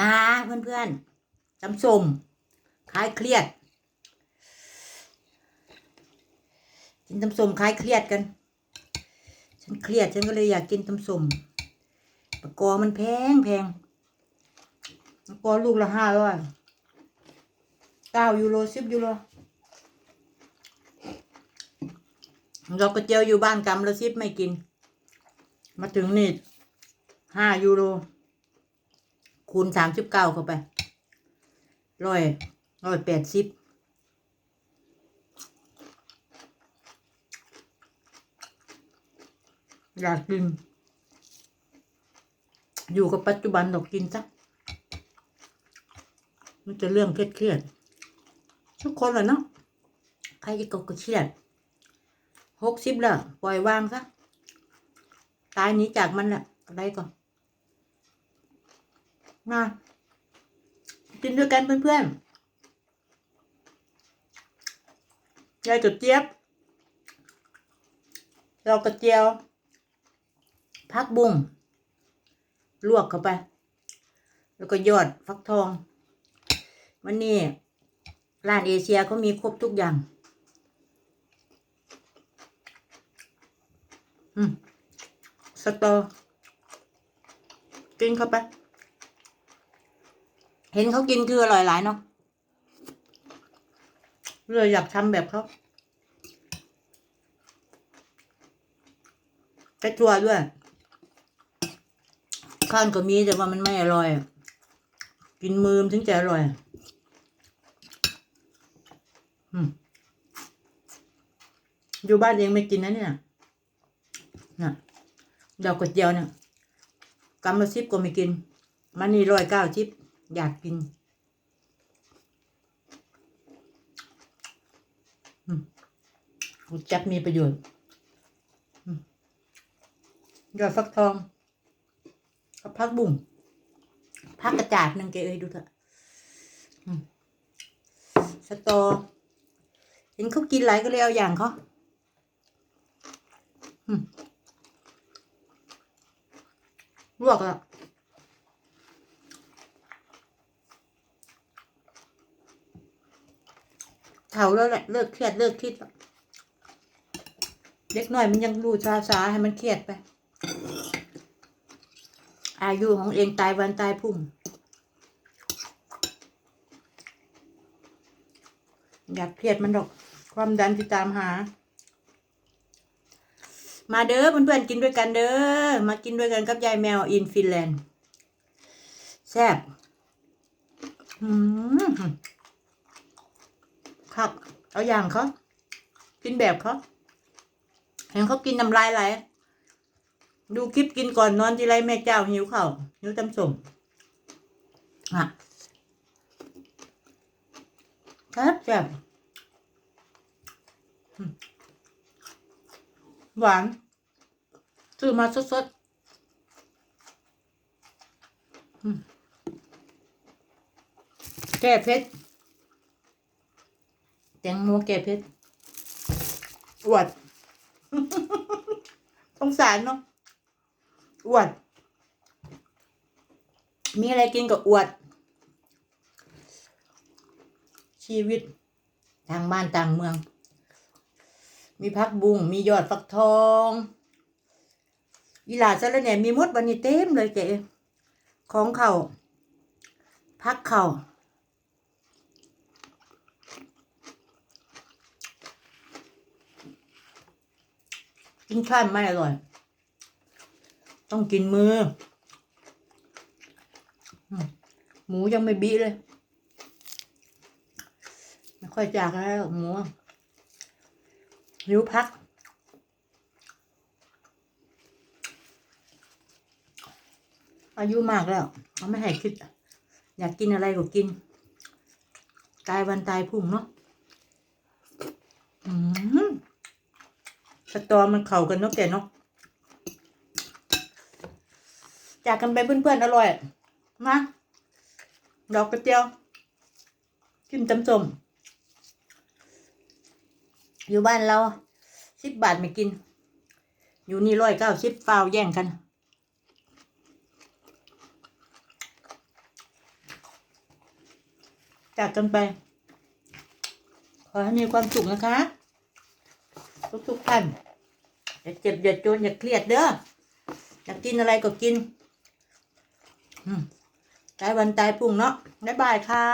มาเพื่อนๆจำส้มคลายเครียด กินตำส้มคลายเครียดกัน ฉันเครียดฉันก็เลยอยากกินตำส้มปะกอมันแพงแพงปะกอลูกละห้าร้อยเก้ายูโรสิบยูโรเราก็เจียวอยู่บ้านกำละสิบไม่กิน มาถึงนี่ห้ายูโร คูณสามสิบเก้าเข้าไปร้อยร้อยแปดสิบอยากกิน อยู่กับปัจจุบันดอกกินซะมันจะเรื่องเครียดๆทุกคนแหละเนาะใครจะก็เครียดหกสิบแล้วปล่อยวางซะตายหนี้จากมันแหละอะไรก่อน มากินด้วยกันเพื่อนๆยายกับเจี๊ยบ เรากระเจียว พักบุ้งลวกเข้าไป แล้วก็ยอดฟักทอง วันนี้ร้านเอเชียเขามีครบทุกอย่าง อืม สตอกินเข้าไป เห็นเขากินคืออร่อยหลายเนาะเลยอยากทำแบบเขาใช้ถั่วด้วย ข้าวก็มีแต่ว่ามันไม่อร่อย กินมือมถึงจะอร่อย อยู่บ้านเองไม่กินนะเนี่ยน่ะดอกกระเจียวเนี่ยกำละสิบก็ไม่กิน มันนี่ร้อยเก้าชิป อยากกินอืมจับมีประโยชน์ยอดฟักทองกับพักบุ้งพักกระจาดหนึ่งเกเอ้ยดูเถอะสตอ เห็นเขากินหลายก็เลยเอาอย่างเขาลวกแล้ เฒ่าแล้วแหละเลิกเครียดเลิกคิดแล้วเด็กน้อยมันยังรู้ชาสาให้มันเครียดไป อายุของเองตายวันตายพุ่งอยากเครียดมันดอก ความดันที่ตามหา มาเด้อเพื่อนๆกินด้วยกันเด้อมากินด้วยกันกับยายแมวอินฟินแลนด์แซ่บอืม ครับ เอาอย่างเขากินแบบเขาเห็นเขากินน้ำลายไหลดูคลิปกินก่อนนอนทีไรแม่เจ้าหิวเข่าหิวตำส่งอะครับแซ่บหวานซื้อมาสดๆอืมแก้เผ็ด งโมแก่เพชรอวดสงสารเนาะอวด มีอะไรกินก็อวด ชีวิต ทางบ้านต่างเมือง มีพักบุงมียอดฟักทองอีหลาซะแล้วเนี่ยมีมดวันนี้เต็มเลยเจ๊ของเขาพักเข่า กินข้าวไม่อร่อย ต้องกินมือ หมูยังไม่บีเลย ไม่ค่อยจากแล้วหมูหิวพัก อายุมากแล้วเขาไม่ให้คิด อยากกินอะไรก็กิน ตายวันตายพุ่งเนาะอืม สตอมันเข้ากันเนาะแกเนาะจากกันไปเพื่อนๆอร่อยมาดอกกระเจียวกินตำส้มอยู่บ้านเราสิบบาทไม่กิน อยู่นี่ร้อยเก้าสิบเปล่าแย่งกันจากกันไป ขอให้มีความสุขนะคะ ทุกท่านอย่าเจ็บอย่าจนอย่าเครียดเด้ออยากกินอะไรก็กินอืมตายวันตายพุ่งเนาะบ๊ายบายค่ะ